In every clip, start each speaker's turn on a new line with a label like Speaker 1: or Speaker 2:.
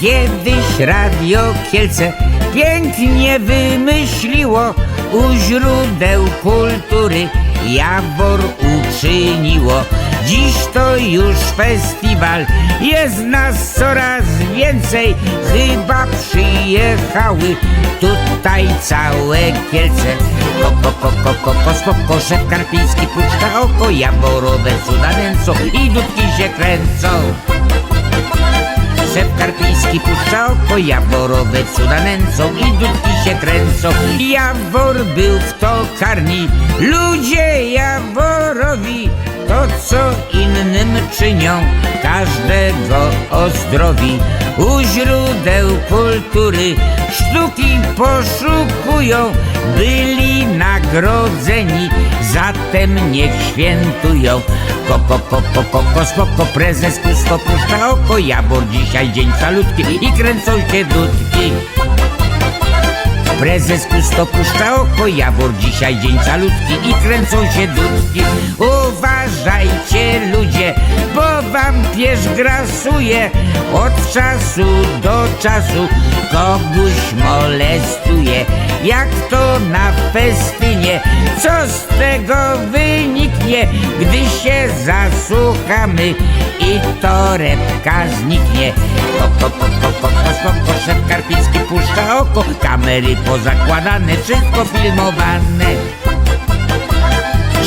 Speaker 1: Kiedyś Radio Kielce pięknie wymyśliło u źródeł kultury Jawor uczyniło. Dziś to już festiwal, jest nas coraz więcej, chyba przyjechały tutaj całe Kielce. Koko, koko, koko, spoko, szef karpiński puszcza oko, jaworowe cuda i dudki się kręcą. Szef karpiński puszcza oko, jaworowe cuda nęcą i dudki się kręcą. Jawor był w tokarni, ludzie jaworowi co innym czynią, każdego ozdrowi. U źródeł kultury sztuki poszukują, byli nagrodzeni, zatem niech świętują. Koko, koko, koko, spoko, prezes pusto puszcza oko, jabor dzisiaj dzień salutki i kręcą się dudki. Prezes pusto puszcza oko, jabor dzisiaj dzień salutki i kręcą się dudki. Uważajcie ludzie, bo wam pies grasuje, od czasu do czasu kogoś molestuje. Jak to na festynie, co z tego wyniknie, gdy się zasłuchamy i torebka zniknie. Koko, koko, koko, spoko, szef Karpiński puszcza oko, kamery pozakładane, wszystko filmowane.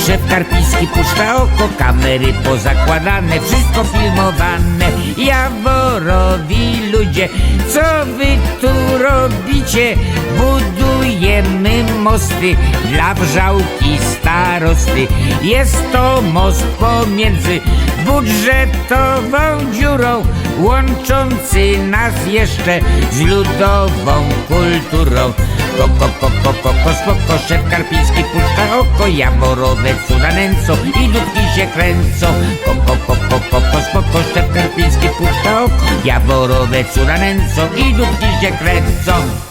Speaker 1: Szef Karpiński puszcza oko, kamery pozakładane, wszystko filmowane. Jaworowi ludzie, co wy tu robicie? Budujemy mosty dla wrzałki starosty. Jest to most pomiędzy budżetową dziurą, łączący nas jeszcze z ludową kulturą. Koko, koko, koko, spoko, szef Karpiński puszcza oko, jaworowe cuda nęcą i dudki się kręcą. Koko, koko, koko, spoko, szef Karpiński puszcza oko, jaworowe cuda nęcą i dudki się kręcą.